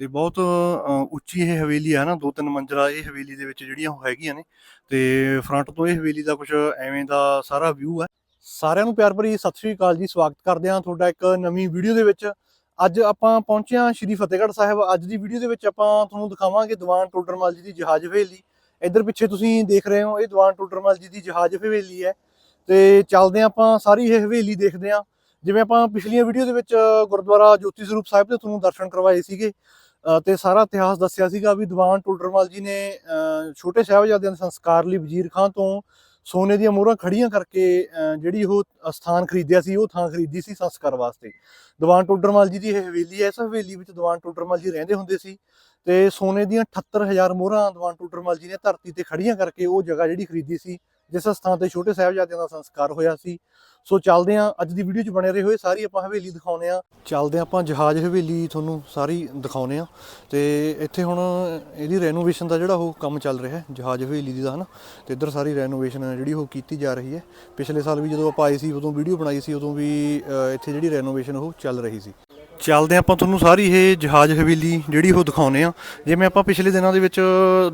ਤੇ ਬਹੁਤ ਉੱਚੀ ਇਹ ਹਵੇਲੀ ਆ ਨਾ ਦੋ ਤਿੰਨ ਮੰਜ਼ਲਾ ਇਹ ਹਵੇਲੀ ਦੇ ਵਿੱਚ ਜਿਹੜੀਆਂ ਉਹ ਹੈਗੀਆਂ ਨੇ ਤੇ ਫਰੰਟ ਤੋਂ ਇਹ ਹਵੇਲੀ ਦਾ ਕੁਝ ਐਵੇਂ ਦਾ ਸਾਰਾ ਵਿਊ ਹੈ ਸਾਰਿਆਂ ਨੂੰ ਪਿਆਰ ਭਰੀ ਸਤਿ ਸ਼੍ਰੀ ਅਕਾਲ ਜੀ, ਸਵਾਗਤ ਕਰਦੇ ਹਾਂ ਤੁਹਾਡਾ ਇੱਕ ਨਵੀਂ ਵੀਡੀਓ ਦੇ ਵਿੱਚ। ਅੱਜ ਆਪਾਂ ਪਹੁੰਚੇ ਹਾਂ ਸ਼੍ਰੀ ਫਤਿਹਗੜ੍ਹ ਸਾਹਿਬ। ਅੱਜ ਦੀ ਵੀਡੀਓ ਦੇ ਵਿੱਚ ਆਪਾਂ ਤੁਹਾਨੂੰ ਦਿਖਾਵਾਂਗੇ ਦੀਵਾਨ ਟੋਡਰਮਲ ਜੀ ਦੀ ਜਹਾਜ਼ ਹਵੇਲੀ। ਇੱਧਰ ਪਿੱਛੇ ਤੁਸੀਂ ਦੇਖ ਰਹੇ ਹੋ, ਇਹ ਦੀਵਾਨ ਟੋਡਰਮਲ ਜੀ ਦੀ ਜਹਾਜ਼ ਹਵੇਲੀ ਹੈ। ਤੇ ਚੱਲਦੇ ਹਾਂ ਆਪਾਂ, ਸਾਰੀ ਇਹ ਹਵੇਲੀ ਦੇਖਦੇ ਹਾਂ। ਜਿਵੇਂ ਆਪਾਂ ਪਿਛਲੀਆਂ ਵੀਡੀਓ ਦੇ ਵਿੱਚ ਗੁਰਦੁਆਰਾ ਜੋਤੀ ਸਰੂਪ ਸਾਹਿਬ ਦੇ ਤੁਹਾਨੂੰ ਦਰਸ਼ਨ ਕਰਵਾਏ ਸੀਗੇ ਅ, ਤੇ ਸਾਰਾ ਇਤਿਹਾਸ ਦੱਸਿਆ ਸੀਗਾ ਵੀ ਦੀਵਾਨ ਟੋਡਰਮਲ ਜੀ ਨੇ ਛੋਟੇ ਸਾਹਿਬਜ਼ਾਦਿਆਂ ਦੇ ਸੰਸਕਾਰ ਲਈ ਵਜ਼ੀਰ ਖਾਂ ਤੋਂ ਸੋਨੇ ਦੀਆਂ ਮੋਹਰਾਂ ਖੜੀਆਂ ਕਰਕੇ ਜਿਹੜੀ ਉਹ ਸਥਾਨ ਖਰੀਦਿਆ ਸੀ ਉਹ ਥਾਂ ਖਰੀਦੀ ਸੀ ਸੰਸਕਾਰ ਵਾਸਤੇ। ਦੀਵਾਨ ਟੋਡਰਮਲ ਜੀ ਦੀ ਇਹ ਹਵੇਲੀ ਹੈ ਇਸ ਹਵੇਲੀ ਵਿੱਚ ਦੀਵਾਨ ਟੋਡਰਮਲ ਜੀ ਰਹਿੰਦੇ ਹੁੰਦੇ ਸੀ ਤੇ ਸੋਨੇ ਦੀਆਂ 78000 ਮੋਹਰਾਂ ਦੀਵਾਨ ਟੋਡਰਮਲ ਜੀ ਨੇ ਧਰਤੀ ਤੇ ਖੜੀਆਂ ਕਰਕੇ ਉਹ ਜਗ੍ਹਾ ਜਿਹੜੀ ਖਰੀਦੀ ਸੀ ਜਿਸ ਸਥਾਨ ਤੇ ਛੋਟੇ ਸਾਹਿਬਜ਼ਾਦਿਆਂ ਦਾ ਸੰਸਕਾਰ ਹੋਇਆ ਸੀ। ਸੋ ਚੱਲਦੇ ਆਂ ਅੱਜ ਦੀ ਵੀਡੀਓ 'ਚ ਬਣੇ ਰਹੇ ਹੋਏ ਸਾਰੀ ਆਪਾਂ ਹਵੇਲੀ ਦਿਖਾਉਨੇ ਆ ਚੱਲਦੇ ਆਂ ਆਪਾਂ ਜਹਾਜ਼ ਹਵੇਲੀ ਤੁਹਾਨੂੰ ਸਾਰੀ ਦਿਖਾਉਨੇ ਆ ਤੇ ਇੱਥੇ ਹੁਣ ਇਹਦੀ ਰੈਨੋਵੇਸ਼ਨ ਦਾ ਜਿਹੜਾ ਉਹ ਕੰਮ ਚੱਲ ਰਿਹਾ ਹੈ, ਜਹਾਜ਼ ਹਵੇਲੀ ਦੀ ਦਾ, ਹਨਾ? ਤੇ ਇੱਧਰ ਸਾਰੀ ਰੈਨੋਵੇਸ਼ਨ ਜਿਹੜੀ ਉਹ ਕੀਤੀ ਜਾ ਰਹੀ ਹੈ। ਪਿਛਲੇ ਸਾਲ ਵੀ ਜਦੋਂ ਆਪਾਂ ਆਏ ਸੀ, ਉਦੋਂ ਵੀਡੀਓ ਬਣਾਈ ਸੀ, ਉਦੋਂ ਵੀ ਇੱਥੇ ਜਿਹੜੀ ਰੈਨੋਵੇਸ਼ਨ ਉਹ ਚੱਲ ਰਹੀ ਸੀ। ਚੱਲਦੇ ਆਪਾਂ ਤੁਹਾਨੂੰ ਸਾਰੀ ਇਹ ਜਹਾਜ਼ ਹਵੇਲੀ ਜਿਹੜੀ ਉਹ ਦਿਖਾਉਨੇ ਆ ਜਿਵੇਂ ਆਪਾਂ ਪਿਛਲੇ ਦਿਨਾਂ ਦੇ ਵਿੱਚ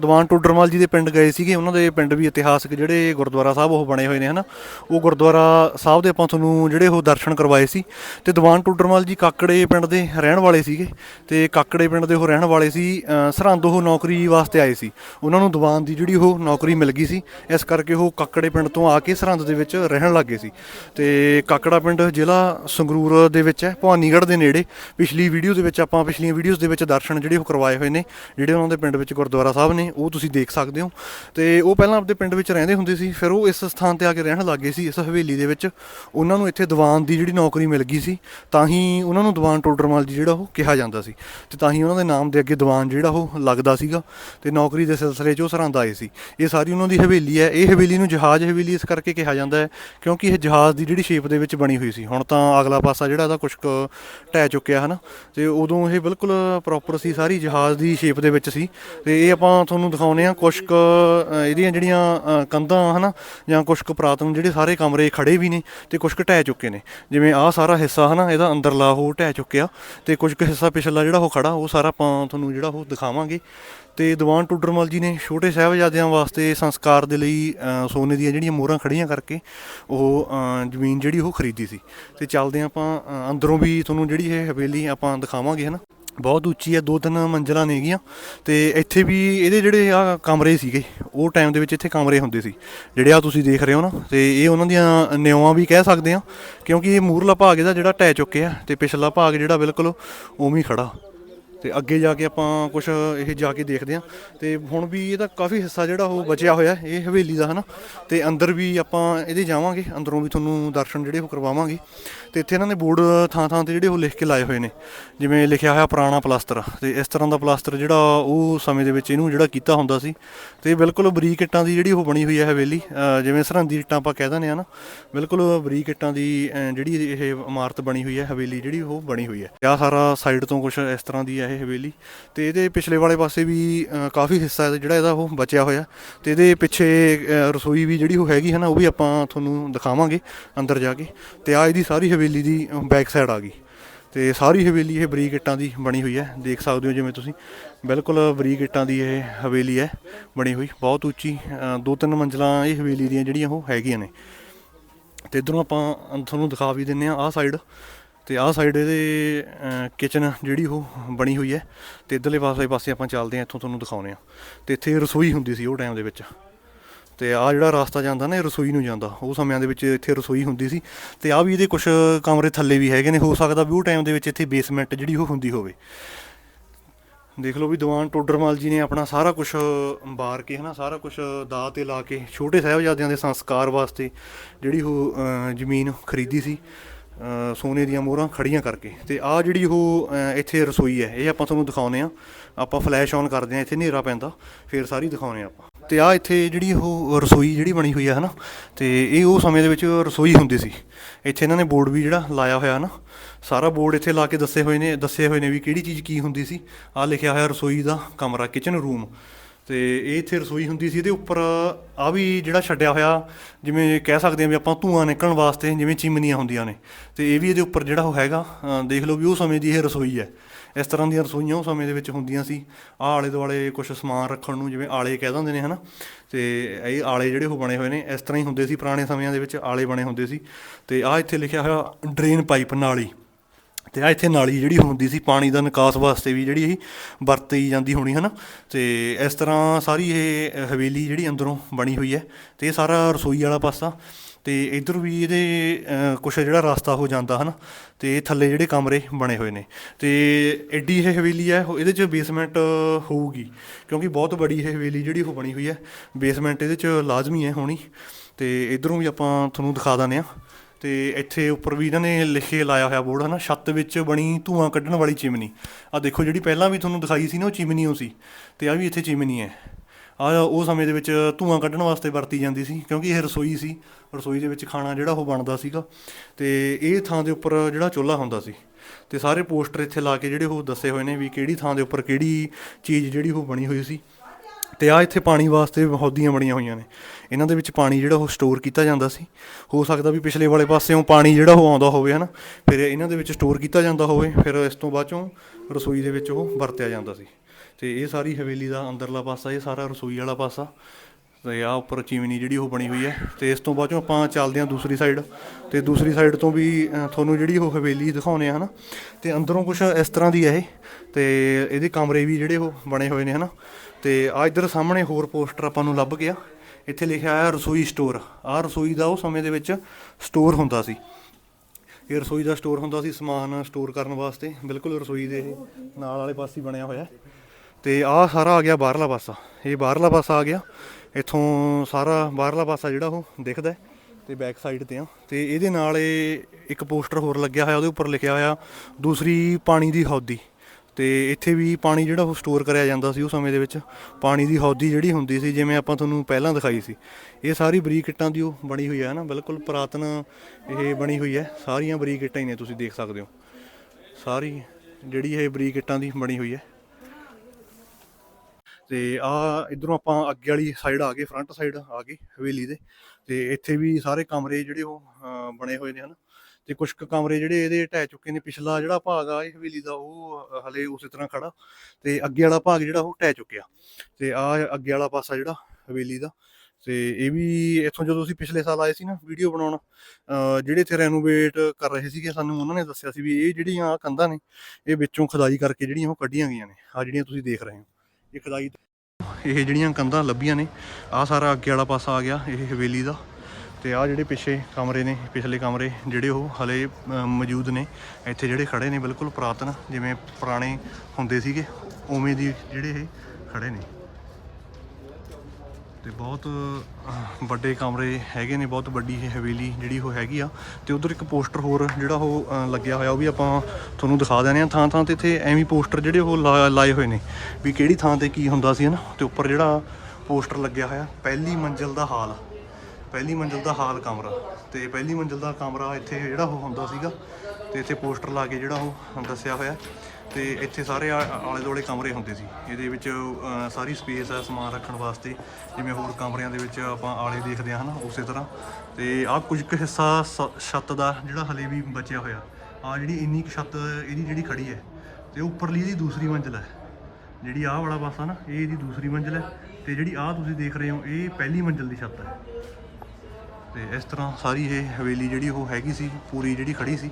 ਦੀਵਾਨ ਟੋਡਰਮਲ ਜੀ ਦੇ ਪਿੰਡ ਗਏ ਸੀਗੇ, ਉਹਨਾਂ ਦੇ ਪਿੰਡ ਵੀ ਇਤਿਹਾਸਕ ਜਿਹੜੇ ਗੁਰਦੁਆਰਾ ਸਾਹਿਬ ਉਹ ਬਣੇ ਹੋਏ ਨੇ, ਹਨਾ? ਉਹ ਗੁਰਦੁਆਰਾ ਸਾਹਿਬ ਦੇ ਆਪਾਂ ਤੁਹਾਨੂੰ ਜਿਹੜੇ ਉਹ ਦਰਸ਼ਨ ਕਰਵਾਏ ਸੀ। ਤੇ ਦੀਵਾਨ ਟੋਡਰਮਾਲ ਜੀ ਕਾਕੜੇ ਪਿੰਡ ਦੇ ਰਹਿਣ ਵਾਲੇ ਸੀਗੇ। ਤੇ ਕਾਕੜੇ ਪਿੰਡ ਦੇ ਉਹ ਰਹਿਣ ਵਾਲੇ ਸੀ ਸਰਹੰਦ ਉਹ ਨੌਕਰੀ ਵਾਸਤੇ ਆਏ ਸੀ। ਉਹਨਾਂ ਨੂੰ ਦੀਵਾਨ ਦੀ ਜਿਹੜੀ ਉਹ ਨੌਕਰੀ ਮਿਲ ਗਈ ਸੀ। ਇਸ ਕਰਕੇ ਉਹ ਕਾਕੜੇ ਪਿੰਡ ਤੋਂ ਆ ਕੇ ਸਰਹੰਦ ਦੇ ਵਿੱਚ ਰਹਿਣ ਲੱਗੇ ਸੀ। ਤੇ ਕਾਕੜਾ ਪਿੰਡ ਜ਼ਿਲ੍ਹਾ ਸੰਗਰੂਰ ਦੇ ਵਿੱਚ ਹੈ, ਭਵਾਨੀਗੜ੍ਹ ਦੇ ਨੇੜੇ। ਪਿਛਲੀ ਵੀਡੀਓ ਦੇ ਵਿੱਚ ਆਪਾਂ ਪਿਛਲੀਆਂ ਵੀਡੀਓਜ਼ ਦੇ ਵਿੱਚ ਦਰਸ਼ਨ ਜਿਹੜੇ ਉਹ ਕਰਵਾਏ ਹੋਏ ਨੇ, ਜਿਹੜੇ ਉਹਨਾਂ ਦੇ ਪਿੰਡ ਵਿੱਚ ਗੁਰਦੁਆਰਾ ਸਾਹਿਬ ਨੇ, ਉਹ ਤੁਸੀਂ ਦੇਖ ਸਕਦੇ ਹੋ। ਤੇ ਉਹ ਪਹਿਲਾਂ ਆਪਣੇ ਪਿੰਡ ਵਿੱਚ ਰਹਿੰਦੇ ਹੁੰਦੇ ਸੀ, ਫਿਰ ਉਹ ਇਸ ਸਥਾਨ ਤੇ ਆ ਕੇ ਰਹਿਣ ਲੱਗੇ ਸੀ, ਇਸ ਹਵੇਲੀ ਦੇ ਵਿੱਚ। ਉਹਨਾਂ ਨੂੰ ਇੱਥੇ ਦੀਵਾਨ ਦੀ ਜਿਹੜੀ ਨੌਕਰੀ ਮਿਲ ਗਈ ਸੀ, ਤਾਂ ਹੀ ਉਹਨਾਂ ਨੂੰ ਦੀਵਾਨ ਟੋਡਰਮਾਲ ਜੀ ਜਿਹੜਾ ਉਹ ਕਿਹਾ ਜਾਂਦਾ ਸੀ। ਤੇ ਤਾਂ ਹੀ ਉਹਨਾਂ ਦੇ ਨਾਮ ਦੇ ਅੱਗੇ ਦੀਵਾਨ ਜਿਹੜਾ ਉਹ ਲੱਗਦਾ ਸੀਗਾ, ਤੇ ਨੌਕਰੀ ਦੇ ਸਿਲਸਿਲੇ 'ਚ ਉਹ ਸਰਹੰਦ ਆਏ ਸੀ। ਇਹ ਸਾਰੀ ਉਹਨਾਂ ਦੀ ਹਵੇਲੀ ਹੈ। ਇਹ ਹਵੇਲੀ ਨੂੰ ਜਹਾਜ਼ ਹਵੇਲੀ ਇਸ ਕਰਕੇ ਕਿਹਾ ਜਾਂਦਾ ਹੈ, ਕਿਉਂਕਿ ਇਹ ਜਹਾਜ਼ ਦੀ ਜਿਹੜੀ ਸ਼ੇਪ ਦੇ ਵਿੱਚ ਬਣੀ ਹੋਈ ਸੀ। ਹੁਣ ਤਾਂ ਅਗਲਾ ਪਾਸਾ ਜਿਹੜਾ ਇਹਦਾ ਕੁਝ ਕੁ ਢਹਿ ਚੁੱਕਿਆ ਹਨਾ। ਤੇ ਉਦੋਂ ਇਹ ਬਿਲਕੁਲ ਪ੍ਰੋਪਰ ਸੀ ਸਾਰੀ ਜਹਾਜ਼ ਦੀ ਸ਼ੇਪ ਦੇ ਵਿੱਚ ਸੀ। ਤੇ ਇਹ ਆਪਾਂ ਤੁਹਾਨੂੰ ਦਿਖਾਉਨੇ ਆ ਕੁਝ ਕੁ ਇਹਦੀਆਂ ਜਿਹੜੀਆਂ ਅ, ਕੰਧਾਂ ਹਨਾ ਜਾਂ ਕੁਝ ਕੁ ਪੁਰਾਤਨ ਜਿਹੜੇ ਸਾਰੇ ਕਮਰੇ ਖੜੇ ਵੀ ਨੇ ਤੇ ਕੁਝ ਕੁ ਢਹਿ ਚੁੱਕੇ ਨੇ। ਜਿਵੇਂ ਆਹ ਸਾਰਾ ਹਿੱਸਾ ਹਨਾ ਇਹਦਾ ਅੰਦਰਲਾ ਉਹ ਢਹਿ ਚੁੱਕਿਆ। ਤੇ ਕੁਝ ਕੁ ਹਿੱਸਾ ਪਿਛਲਾ ਜਿਹੜਾ ਉਹ ਖੜਾ ਉਹ ਸਾਰਾ ਆਪਾਂ ਤੁਹਾਨੂੰ ਜਿਹੜਾ ਉਹ ਦਿਖਾਵਾਂਗੇ। ਤੇ ਦੀਵਾਨ ਟੁੱਡਰਮਲ ਜੀ ਨੇ ਛੋਟੇ ਸਾਹਿਬਜ਼ਾਦਿਆਂ ਵਾਸਤੇ ਸੰਸਕਾਰ ਦੇ ਲਈ ਸੋਨੇ ਦੀਆਂ ਜਿਹੜੀਆਂ ਮੋਹਰਾਂ ਖੜੀਆਂ ਕਰਕੇ ਉਹ ਜ਼ਮੀਨ ਜਿਹੜੀ ਉਹ ਖਰੀਦੀ ਸੀ। ਤੇ ਚੱਲਦੇ ਹਾਂ ਆਪਾਂ ਅੰਦਰੋਂ ਵੀ ਤੁਹਾਨੂੰ ਜਿਹੜੀ ਇਹ ਹਵੇਲੀ ਆਪਾਂ ਦਿਖਾਵਾਂਗੇ, ਹਨਾ? ਬਹੁਤ ਉੱਚੀ ਹੈ, ਦੋ ਤਿੰਨ ਮੰਜ਼ਲਾਂ ਨੇਗੀਆਂ ਤੇ ਇੱਥੇ ਵੀ ਇਹਦੇ ਜਿਹੜੇ ਆ ਕਮਰੇ ਸੀਗੇ, ਉਹ ਟਾਈਮ ਦੇ ਵਿੱਚ ਇੱਥੇ ਕਮਰੇ ਹੁੰਦੇ ਸੀ। ਜਿਹੜੇ ਆ ਤੁਸੀਂ ਦੇਖ ਰਹੇ ਹੋ ਨਾ, ਤੇ ਇਹ ਉਹਨਾਂ ਦੀਆਂ ਨਿਉਆਂ ਵੀ ਕਹਿ ਸਕਦੇ ਆ ਕਿਉਂਕਿ ਇਹ ਮੂਰਲਾ ਭਾਗ ਇਹਦਾ ਜਿਹੜਾ ਟਹਿ ਚੁੱਕਿਆ ਤੇ ਪਿਛਲਾ ਭਾਗ ਜਿਹੜਾ ਬਿਲਕੁਲ ਉਵੇਂ ਹੀ ਖੜਾ ਤੇ ਅੱਗੇ ਜਾ ਕੇ ਆਪਾਂ ਕੁਝ ਇਹ ਜਾ ਕੇ ਦੇਖਦੇ ਹਾਂ। ਤੇ ਹੁਣ ਵੀ ਇਹਦਾ ਕਾਫੀ ਹਿੱਸਾ ਜਿਹੜਾ ਉਹ ਬਚਿਆ ਹੋਇਆ ਇਹ ਹਵੇਲੀ ਦਾ, ਹਨਾ? ਤੇ ਅੰਦਰ ਵੀ ਆਪਾਂ ਇਹਦੇ ਜਾਵਾਂਗੇ, ਅੰਦਰੋਂ ਵੀ ਤੁਹਾਨੂੰ ਦਰਸ਼ਨ ਜਿਹੜੇ ਉਹ ਕਰਵਾਵਾਂਗੇ। ਤੇ ਇੱਥੇ ਇਹਨਾਂ ਨੇ ਬੋਰਡ ਥਾਂ ਥਾਂ ਤੇ ਜਿਹੜੇ ਉਹ ਲਿਖ ਕੇ ਲਾਏ ਹੋਏ ਨੇ, ਜਿਵੇਂ ਲਿਖਿਆ ਹੋਇਆ ਪੁਰਾਣਾ ਪਲਾਸਟਰ ਤੇ ਇਸ ਤਰ੍ਹਾਂ ਦਾ ਪਲਾਸਟਰ ਜਿਹੜਾ ਉਹ ਸਮੇਂ ਦੇ ਵਿੱਚ ਇਹਨੂੰ ਜਿਹੜਾ ਕੀਤਾ ਹੁੰਦਾ ਸੀ। ਤੇ ਬਿਲਕੁਲ ਬਰੀਕ ਇੱਟਾਂ ਦੀ ਜਿਹੜੀ ਉਹ ਬਣੀ ਹੋਈ ਹੈ ਹਵੇਲੀ ਜਿਵੇਂ ਸਰਹੰਦੀ ਇੱਟਾਂ ਆਪਾਂ ਕਹਿ ਦਿੰਦੇ ਆ ਨਾ ਬਿਲਕੁਲ ਬਰੀਕ ਇੱਟਾਂ ਦੀ ਜਿਹੜੀ ਇਹ ਇਮਾਰਤ ਬਣੀ ਹੋਈ ਹੈ, ਹਵੇਲੀ ਜਿਹੜੀ ਉਹ ਬਣੀ ਹੋਈ ਹੈ। ਆ ਸਾਰਾ ਸਾਈਡ ਤੋਂ ਕੁਝ ਇਸ ਤਰ੍ਹਾਂ ਦੀ ਹੈ ਇਹ ਹਵੇਲੀ। ਤੇ ਇਹਦੇ ਪਿਛਲੇ ਵਾਲੇ ਪਾਸੇ ਵੀ ਕਾਫੀ ਹਿੱਸਾ ਹੈ ਜਿਹੜਾ ਇਹਦਾ ਉਹ ਬਚਿਆ ਹੋਇਆ। ਤੇ ਇਹਦੇ ਪਿੱਛੇ ਰਸੋਈ ਵੀ ਜਿਹੜੀ ਉਹ ਹੈਗੀ ਹੈ ਨਾ, ਉਹ ਵੀ ਆਪਾਂ ਤੁਹਾਨੂੰ ਦਿਖਾਵਾਂਗੇ ਅੰਦਰ ਜਾ ਕੇ। ਤੇ ਆ ਇਹਦੀ ਸਾਰੀ ਹਵੇਲੀ ਦੀ ਬੈਕ ਸਾਈਡ ਆ ਗਈ। ਤੇ ਸਾਰੀ ਹਵੇਲੀ ਇਹ ਬਰੀਕ ਇੱਟਾਂ ਦੀ ਬਣੀ ਹੋਈ ਹੈ। ਦੇਖ ਸਕਦੇ ਹੋ ਜਿਵੇਂ ਤੁਸੀਂ। ਬਿਲਕੁਲ ਬਰੀਕ ਇੱਟਾਂ ਦੀ ਇਹ ਹਵੇਲੀ ਹੈ, ਬਣੀ ਹੋਈ। ਬਹੁਤ ਉੱਚੀ ਦੋ ਤਿੰਨ ਮੰਜ਼ਲਾਂ ਇਹ ਹਵੇਲੀ ਦੀਆਂ ਜਿਹੜੀਆਂ ਉਹ ਹੈਗੀਆਂ ਨੇ। ਤੇ ਇਧਰੋਂ ਆਪਾਂ ਤੁਹਾਨੂੰ ਦਿਖਾ ਵੀ ਦਿੰਨੇ ਆ ਆਹ ਸਾਈਡ ਤੇ ਆਹ ਸਾਈਡ ਇਹਦੇ ਕਿਚਨ ਜਿਹੜੀ ਉਹ ਬਣੀ ਹੋਈ ਹੈ ਤੇ ਇਧਰਲੇ ਪਾਸੇ ਪਾਸੇ ਆਪਾਂ ਚੱਲਦੇ ਆ ਇੱਥੋਂ ਤੁਹਾਨੂੰ ਦਿਖਾਉਨੇ ਆ ਤੇ ਇੱਥੇ ਰਸੋਈ ਹੁੰਦੀ ਸੀ ਉਹ ਟਾਈਮ ਦੇ ਵਿੱਚ। ਤੇ ਆ ਜਿਹੜਾ ਰਸਤਾ ਜਾਂਦਾ ਨਾ, ਇਹ ਰਸੋਈ ਨੂੰ ਜਾਂਦਾ। ਉਹ ਸਮਿਆਂ ਦੇ ਵਿੱਚ ਇੱਥੇ ਰਸੋਈ ਹੁੰਦੀ ਸੀ। ਤੇ ਆ ਵੀ ਇਹਦੇ ਕੁਝ ਕਮਰੇ ਥੱਲੇ ਵੀ ਹੈਗੇ ਨੇ। ਹੋ ਸਕਦਾ ਵੀ ਉਹ ਟਾਈਮ ਦੇ ਵਿੱਚ ਇੱਥੇ ਬੇਸਮੈਂਟ ਜਿਹੜੀ ਉਹ ਹੁੰਦੀ ਹੋਵੇ। ਦੇਖ ਲਓ ਵੀ ਦੀਵਾਨ ਟੋਡਰਮਾਲ ਜੀ ਨੇ ਆਪਣਾ ਸਾਰਾ ਕੁਝ ਬਾਰ ਕੇ ਹਨਾ, ਸਾਰਾ ਕੁਝ ਦਾ ਤੇ ਲਾ ਕੇ ਛੋਟੇ ਸਾਹਿਬਜ਼ਾਦਿਆਂ ਦੇ ਸੰਸਕਾਰ ਵਾਸਤੇ ਜਿਹੜੀ ਉਹ ਜ਼ਮੀਨ ਖਰੀਦੀ ਸੀ। ਸੋਨੇ ਦੀਆਂ ਮੋਹਰਾਂ ਖੜੀਆਂ ਕਰਕੇ। ਤੇ ਆ ਜਿਹੜੀ ਉਹ ਇੱਥੇ ਰਸੋਈ ਹੈ, ਇਹ ਆਪਾਂ ਤੁਹਾਨੂੰ ਦਿਖਾਉਨੇ ਆ ਆਪਾਂ ਫਲੈਸ਼ ਔਨ ਕਰਦੇ ਆ ਇੱਥੇ ਹਨੇਰਾ ਪੈਂਦਾ, ਫਿਰ ਸਾਰੀ ਦਿਖਾਉਨੇ ਆ ਆਪਾਂ। ਤੇ ਆ ਇੱਥੇ ਜਿਹੜੀ ਉਹ ਰਸੋਈ ਜਿਹੜੀ ਬਣੀ ਹੋਈ ਆ ਹਨਾ, ਤੇ ਇਹ ਉਹ ਸਮੇਂ ਦੇ ਵਿੱਚ ਰਸੋਈ ਹੁੰਦੀ ਸੀ। ਇੱਥੇ ਇਹਨਾਂ ਨੇ ਬੋਰਡ ਵੀ ਜਿਹੜਾ ਲਾਇਆ ਹੋਇਆ ਨਾ ਸਾਰਾ ਬੋਰਡ ਇੱਥੇ ਲਾ ਕੇ ਦੱਸੇ ਹੋਏ ਨੇ, ਦੱਸੇ ਹੋਏ ਨੇ ਵੀ ਕਿਹੜੀ ਚੀਜ਼ ਕੀ ਹੁੰਦੀ ਸੀ। ਆ ਲਿਖਿਆ ਹੋਇਆ ਰਸੋਈ ਦਾ ਕਮਰਾ ਕਿਚਨ ਰੂਮ ਤੇ ਇਹ ਇੱਥੇ ਰਸੋਈ ਹੁੰਦੀ ਸੀ, ਇਹਦੇ ਉੱਪਰ ਆ ਵੀ ਜਿਹੜਾ ਛੱਡਿਆ ਹੋਇਆ, ਜਿਵੇਂ ਕਹਿ ਸਕਦੇ ਹਾਂ ਵੀ ਆਪਾਂ ਧੂਆਂ ਨਿਕਲਣ ਵਾਸਤੇ ਜਿਵੇਂ ਚਿਮਨੀਆਂ ਹੁੰਦੀਆਂ ਨੇ। ਤੇ ਇਹ ਵੀ ਇਹਦੇ ਉੱਪਰ ਜਿਹੜਾ ਉਹ ਹੈਗਾ ਦੇਖ ਲਓ ਵੀ ਉਹ ਸਮੇਂ ਦੀ ਇਹ ਰਸੋਈ ਹੈ। ਇਸ ਤਰ੍ਹਾਂ ਦੀਆਂ ਰਸੋਈਆਂ ਉਹ ਸਮੇਂ ਦੇ ਵਿੱਚ ਹੁੰਦੀਆਂ ਸੀ। ਆਹ ਆਲੇ ਦੁਆਲੇ ਕੁਝ ਸਮਾਨ ਰੱਖਣ ਨੂੰ ਜਿਵੇਂ ਆਲੇ ਕਹਿ ਦਿੰਦੇ ਨੇ, ਹਨਾ? ਤੇ ਇਹ ਆਲੇ ਜਿਹੜੇ ਉਹ ਬਣੇ ਹੋਏ ਨੇ, ਇਸ ਤਰ੍ਹਾਂ ਹੀ ਹੁੰਦੇ ਸੀ ਪੁਰਾਣੇ ਸਮਿਆਂ ਦੇ ਵਿੱਚ ਆਲੇ ਬਣੇ ਹੁੰਦੇ ਸੀ। ਤੇ ਆਹ ਇੱਥੇ ਲਿਖਿਆ ਹੋਇਆ, ਡਰੇਨ ਪਾਈਪ ਨਾਲੀ। ਤੇ ਆ ਇੱਥੇ ਨਾਲੀ ਜਿਹੜੀ ਹੁੰਦੀ ਸੀ ਪਾਣੀ ਦਾ ਨਿਕਾਸ ਵਾਸਤੇ ਵੀ ਜਿਹੜੀ ਇਹ ਵਰਤੀ ਜਾਂਦੀ ਹੋਣੀ ਹੈ ਨਾ ਤੇ ਇਸ ਤਰ੍ਹਾਂ ਸਾਰੀ ਇਹ ਹਵੇਲੀ ਜਿਹੜੀ ਅੰਦਰੋਂ ਬਣੀ ਹੋਈ ਹੈ ਤੇ ਇਹ ਸਾਰਾ ਰਸੋਈ ਵਾਲਾ ਪਾਸਾ ਤੇ ਇਧਰ ਵੀ ਇਹਦੇ ਕੁਛ ਜਿਹੜਾ ਰਸਤਾ ਹੋ ਜਾਂਦਾ, ਹਨਾ? ਤੇ ਇਹ ਥੱਲੇ ਜਿਹੜੇ ਕਮਰੇ ਬਣੇ ਹੋਏ ਨੇ ਤੇ ਐਡੀ ਇਹ ਹਵੇਲੀ ਹੈ ਇਹਦੇ 'ਚ ਬੇਸਮੈਂਟ ਹੋਊਗੀ ਕਿਉਂਕਿ ਬਹੁਤ ਬੜੀ ਇਹ ਹਵੇਲੀ ਜਿਹੜੀ ਉਹ ਬਣੀ ਹੋਈ ਹੈ। ਬੇਸਮੈਂਟ ਇਹਦੇ 'ਚ ਲਾਜ਼ਮੀ ਹੈ ਹੋਣੀ ਤੇ ਇਧਰੋਂ ਵੀ ਆਪਾਂ ਤੁਹਾਨੂੰ ਦਿਖਾ ਦਿੰਦੇ ਆ ਤੇ ਇੱਥੇ ਉੱਪਰ ਵੀ ਇਹਨਾਂ ਨੇ ਲਿਖੇ ਲਾਇਆ ਹੋਇਆ ਬੋਰਡ, ਹਨਾ? ਛੱਤ ਵਿੱਚ ਬਣੀ ਧੂਆਂ ਕੱਢਣ ਵਾਲੀ ਚਿਮਨੀ। ਆ ਦੇਖੋ, ਜਿਹੜੀ ਪਹਿਲਾਂ ਵੀ ਤੁਹਾਨੂੰ ਦਿਖਾਈ ਸੀ ਨਾ, ਉਹ ਚਿਮਨੀ ਉਹ ਸੀ ਤੇ ਆ ਵੀ ਇੱਥੇ ਚਿਮਨੀ ਹੈ। ਆ ਉਹ ਸਮੇਂ ਦੇ ਵਿੱਚ ਧੂਆਂ ਕੱਢਣ ਵਾਸਤੇ ਵਰਤੀ ਜਾਂਦੀ ਸੀ, ਕਿਉਂਕਿ ਇਹ ਰਸੋਈ ਸੀ, ਰਸੋਈ ਦੇ ਵਿੱਚ ਖਾਣਾ ਜਿਹੜਾ ਉਹ ਬਣਦਾ ਸੀਗਾ ਤੇ ਇਹ ਥਾਂ ਦੇ ਉੱਪਰ ਜਿਹੜਾ ਚੁੱਲ੍ਹਾ ਹੁੰਦਾ ਸੀ ਤੇ ਸਾਰੇ ਪੋਸਟਰ ਇੱਥੇ ਲਾ ਕੇ ਜਿਹੜੇ ਉਹ ਦੱਸੇ ਹੋਏ ਨੇ ਵੀ ਕਿਹੜੀ ਥਾਂ ਦੇ ਉੱਪਰ ਕਿਹੜੀ ਚੀਜ਼ ਜਿਹੜੀ ਉਹ ਬਣੀ ਹੋਈ ਸੀ। ਤੇ ਆ ਇੱਥੇ ਪਾਣੀ ਵਾਸਤੇ ਹੌਦੀਆਂ ਬਣੀਆਂ ਹੋਈਆਂ ਨੇ। ਇਹਨਾਂ ਦੇ ਵਿੱਚ ਪਾਣੀ ਜਿਹੜਾ ਉਹ ਸਟੋਰ ਕੀਤਾ ਜਾਂਦਾ ਸੀ। ਹੋ ਸਕਦਾ ਵੀ ਪਿਛਲੇ ਵਾਲੇ ਪਾਸਿਓਂ ਪਾਣੀ ਜਿਹੜਾ ਉਹ ਆਉਂਦਾ ਹੋਵੇ, ਹਨਾ। ਫਿਰ ਇਹਨਾਂ ਦੇ ਵਿੱਚ ਸਟੋਰ ਕੀਤਾ ਜਾਂਦਾ ਹੋਵੇ, ਫਿਰ ਇਸ ਤੋਂ ਬਾਅਦ ਚੋਂ ਰਸੋਈ ਦੇ ਵਿੱਚ ਉਹ ਵਰਤਿਆ ਜਾਂਦਾ ਸੀ। ਤੇ ਇਹ ਸਾਰੀ ਹਵੇਲੀ ਦਾ ਅੰਦਰਲਾ ਪਾਸਾ, ਇਹ ਸਾਰਾ ਰਸੋਈ ਵਾਲਾ ਪਾਸਾ ਤੇ ਆ ਉੱਪਰ ਚਿਮਨੀ ਜਿਹੜੀ ਉਹ ਬਣੀ ਹੋਈ ਹੈ। ਤੇ ਇਸ ਤੋਂ ਬਾਅਦ ਚੋਂ ਆਪਾਂ ਚੱਲਦੇ ਹਾਂ ਦੂਸਰੀ ਸਾਈਡ ਤੇ ਦੂਸਰੀ ਸਾਈਡ ਤੋਂ ਵੀ ਤੁਹਾਨੂੰ ਜਿਹੜੀ ਉਹ ਹਵੇਲੀ ਦਿਖਾਉਨੇ ਆ ਹਨਾ। ਤੇ ਅੰਦਰੋਂ ਕੁਝ ਇਸ ਤਰ੍ਹਾਂ ਦੀ ਹੈ ਇਹ। ਤੇ ਇਹਦੇ ਕਮਰੇ ਵੀ ਜਿਹੜੇ ਉਹ ਬਣੇ ਹੋਏ ਨੇ ਹਨਾ। ਤੇ ਆ ਇੱਧਰ ਸਾਹਮਣੇ ਹੋਰ ਪੋਸਟਰ ਆਪਾਂ ਨੂੰ ਲੱਭ ਗਿਆ। ਇੱਥੇ ਲਿਖਿਆ ਹੋਇਆ ਰਸੋਈ ਸਟੋਰ। ਆ ਰਸੋਈ ਦਾ ਉਹ ਸਮੇਂ ਦੇ ਵਿੱਚ ਸਟੋਰ ਹੁੰਦਾ ਸੀ। ਇਹ ਰਸੋਈ ਦਾ ਸਟੋਰ ਹੁੰਦਾ ਸੀ ਸਮਾਨ ਸਟੋਰ ਕਰਨ ਵਾਸਤੇ। ਬਿਲਕੁਲ ਰਸੋਈ ਦੇ ਨਾਲ ਵਾਲੇ ਪਾਸੇ ਬਣਿਆ ਹੋਇਆ। ਹੈ। ਤੇ ਆਹ ਸਾਰਾ ਆ ਗਿਆ ਬਾਹਰਲਾ ਪਾਸਾ। ਇਹ ਬਾਹਰਲਾ ਪਾਸਾ ਆ ਗਿਆ। ਇੱਥੋਂ ਸਾਰਾ ਬਾਹਰਲਾ ਪਾਸਾ ਜਿਹੜਾ ਉਹ ਦਿਖਦਾ ਹੈ। ਤੇ ਬੈਕ ਸਾਈਡ ਤੇ ਆ। ਤੇ ਇਹਦੇ ਨਾਲ ਇਹ ਇੱਕ ਪੋਸਟਰ ਹੋਰ ਲੱਗਿਆ ਹੋਇਆ, ਉਹਦੇ ਉੱਪਰ ਲਿਖਿਆ ਹੋਇਆ, ਦੂਸਰੀ ਪਾਣੀ ਦੀ ਹੌਦੀ। ਤੇ ਇੱਥੇ ਵੀ ਪਾਣੀ ਜਿਹੜਾ ਉਹ ਸਟੋਰ ਕਰਿਆ ਜਾਂਦਾ ਸੀ ਉਹ ਸਮੇਂ ਦੇ ਵਿੱਚ, ਪਾਣੀ ਦੀ ਹੌਦੀ ਜਿਹੜੀ ਹੁੰਦੀ ਸੀ, ਜਿਵੇਂ ਆਪਾਂ ਤੁਹਾਨੂੰ ਪਹਿਲਾਂ ਦਿਖਾਈ ਸੀ, ਇਹ ਸਾਰੀ ਬਰੀਕ ਇੱਟਾਂ ਦੀ ਉਹ ਬਣੀ ਹੋਈ ਹੈ ਨਾ, ਬਿਲਕੁਲ ਪੁਰਾਤਨ ਇਹ ਬਣੀ ਹੋਈ ਹੈ, ਸਾਰੀਆਂ ਬਰੀਕ ਇੱਟਾਂ ਹੀ ਨੇ ਤੁਸੀਂ ਦੇਖ ਸਕਦੇ ਹੋ। ਸਾਰੀ ਜਿਹੜੀ ਇਹ ਬਰੀਕ ਇੱਟਾਂ ਦੀ ਬਣੀ ਹੋਈ ਹੈ। ਤੇ ਆ ਇਧਰੋਂ ਆਪਾਂ ਅੱਗੇ ਵਾਲੀ ਸਾਈਡ ਆ ਗਏ ਫਰੰਟ ਸਾਈਡ ਆ ਗਏ ਹਵੇਲੀ ਦੇ, ਤੇ ਇੱਥੇ ਵੀ ਸਾਰੇ ਕਮਰੇ ਜਿਹੜੇ ਉਹ ਬਣੇ ਹੋਏ ਨੇ ਹਨ। ਤੇ ਕੁਝ ਕੁ ਕਮਰੇ ਜਿਹੜੇ ਇਹਦੇ ਢਹਿ ਚੁੱਕੇ ਨੇ ਪਿਛਲਾ ਜਿਹੜਾ ਭਾਗ ਆ ਇਹ ਹਵੇਲੀ ਦਾ ਉਹ ਅ, ਹਲੇ ਉਸੇ ਤਰ੍ਹਾਂ ਖੜਾ ਤੇ ਅੱਗੇ ਵਾਲਾ ਭਾਗ ਜਿਹੜਾ ਉਹ ਢਹਿ ਚੁੱਕਿਆ ਤੇ ਆ ਅੱਗੇ ਵਾਲਾ ਪਾਸਾ ਜਿਹੜਾ ਹਵੇਲੀ ਦਾ ਤੇ ਇਹ ਵੀ ਇੱਥੋਂ ਜਦੋਂ ਅਸੀਂ ਪਿਛਲੇ ਸਾਲ ਆਏ ਸੀ ਨਾ ਵੀਡੀਓ ਬਣਾਉਣ ਅ, ਜਿਹੜੇ ਇੱਥੇ ਰੈਨੋਵੇਟ ਕਰ ਰਹੇ ਸੀਗੇ ਸਾਨੂੰ ਉਹਨਾਂ ਨੇ ਦੱਸਿਆ ਸੀ ਵੀ ਇਹ ਜਿਹੜੀਆਂ ਕੰਧਾਂ ਨੇ ਇਹ ਵਿੱਚੋਂ ਖਦਾਈ ਕਰਕੇ ਜਿਹੜੀਆਂ ਉਹ ਕੱਢੀਆਂ ਗਈਆਂ ਨੇ ਆ ਜਿਹੜੀਆਂ ਤੁਸੀਂ ਦੇਖ ਰਹੇ ਹੋ ਇਹ ਖਦਾਈ ਇਹ ਜਿਹੜੀਆਂ ਕੰਧਾਂ ਲੱਭੀਆਂ ਨੇ ਆ ਸਾਰਾ ਅੱਗੇ ਵਾਲਾ ਪਾਸਾ ਆ ਗਿਆ ਇਹ ਹਵੇਲੀ ਦਾ। ਤੇ ਆ ਜਿਹੜੇ ਪਿੱਛੇ ਕਮਰੇ ਨੇ, ਪਿਛਲੇ ਕਮਰੇ ਜਿਹੜੇ ਉਹ ਹਲੇ ਮੌਜੂਦ ਨੇ। ਇੱਥੇ ਜਿਹੜੇ ਖੜੇ ਨੇ, ਬਿਲਕੁਲ ਪੁਰਾਤਨ, ਜਿਵੇਂ ਪੁਰਾਣੇ ਹੁੰਦੇ ਸੀਗੇ, ਉਵੇਂ ਦੀ ਜਿਹੜੇ ਇਹ ਖੜੇ ਨੇ। ਤੇ ਬਹੁਤ ਵੱਡੇ ਕਮਰੇ ਹੈਗੇ ਨੇ, ਬਹੁਤ ਵੱਡੀ ਇਹ ਹਵੇਲੀ ਜਿਹੜੀ ਉਹ ਹੈਗੀ ਆ। ਤੇ ਉਧਰ ਇੱਕ ਪੋਸਟਰ ਹੋਰ ਜਿਹੜਾ ਉਹ ਲੱਗਿਆ ਹੋਇਆ, ਉਹ ਵੀ ਆਪਾਂ ਤੁਹਾਨੂੰ ਦਿਖਾ ਦਿੰਦੇ ਆ ਥਾਂ ਥਾਂ ਤੇ ਇੱਥੇ ਐਵੇਂ ਪੋਸਟਰ ਜਿਹੜੇ ਉਹ ਲਾ- ਲਾਏ ਹੋਏ ਨੇ ਵੀ ਕਿਹੜੀ ਥਾਂ ਤੇ ਕੀ ਹੁੰਦਾ ਸੀ, ਹਨਾ? ਤੇ ਉੱਪਰ ਜਿਹੜਾ ਪੋਸਟਰ ਲੱਗਿਆ ਹੋਇਆ, ਪਹਿਲੀ ਮੰਜ਼ਿਲ ਦਾ ਹਾਲ। ਪਹਿਲੀ ਮੰਜ਼ਿਲ ਦਾ ਹਾਲ ਕਮਰਾ। ਤੇ ਪਹਿਲੀ ਮੰਜ਼ਿਲ ਦਾ ਕਮਰਾ ਇੱਥੇ ਜਿਹੜਾ ਉਹ ਹੁੰਦਾ ਸੀਗਾ, ਤੇ ਇੱਥੇ ਪੋਸਟਰ ਲਾ ਕੇ ਜਿਹੜਾ ਉਹ ਦੱਸਿਆ ਹੋਇਆ। ਤੇ ਇੱਥੇ ਸਾਰੇ ਆ- ਆਲੇ ਦੁਆਲੇ ਕਮਰੇ ਹੁੰਦੇ ਸੀ। ਇਹਦੇ ਵਿੱਚ ਸਾਰੀ ਸਪੇਸ ਹੈ ਸਮਾਨ ਰੱਖਣ ਵਾਸਤੇ। ਜਿਵੇਂ ਹੋਰ ਕਮਰਿਆਂ ਦੇ ਵਿੱਚ ਆਪਾਂ ਆਲੇ ਦੇਖਦੇ ਹਾਂ ਹਨਾ, ਉਸੇ ਤਰ੍ਹਾਂ। ਤੇ ਆਹ ਕੁਝ ਕੁ ਹਿੱਸਾ ਸ- ਛੱਤ ਦਾ ਜਿਹੜਾ ਹਲੇ ਵੀ ਬਚਿਆ ਹੋਇਆ। ਆ ਜਿਹੜੀ ਇੰਨੀ ਕੁ ਛੱਤ, ਇਹਦੀ ਜਿਹੜੀ ਖੜੀ ਹੈ, ਤੇ ਉੱਪਰਲੀ ਇਹਦੀ ਦੂਸਰੀ ਮੰਜ਼ਿਲ ਹੈ। ਜਿਹੜੀ ਆਹ ਵਾਲਾ ਪਾਸਾ ਨਾ, ਇਹ ਇਹਦੀ ਦੂਸਰੀ ਮੰਜ਼ਿਲ ਹੈ। ਤੇ ਜਿਹੜੀ ਆਹ ਤੁਸੀਂ ਦੇਖ ਰਹੇ ਹੋ, ਇਹ ਪਹਿਲੀ ਮੰਜ਼ਿਲ ਦੀ ਛੱਤ ਹੈ। ਤੇ ਇਸ ਤਰ੍ਹਾਂ ਸਾਰੀ ਇਹ ਹਵੇਲੀ ਜਿਹੜੀ ਉਹ ਹੈਗੀ ਸੀ, ਪੂਰੀ ਜਿਹੜੀ ਖੜੀ ਸੀ।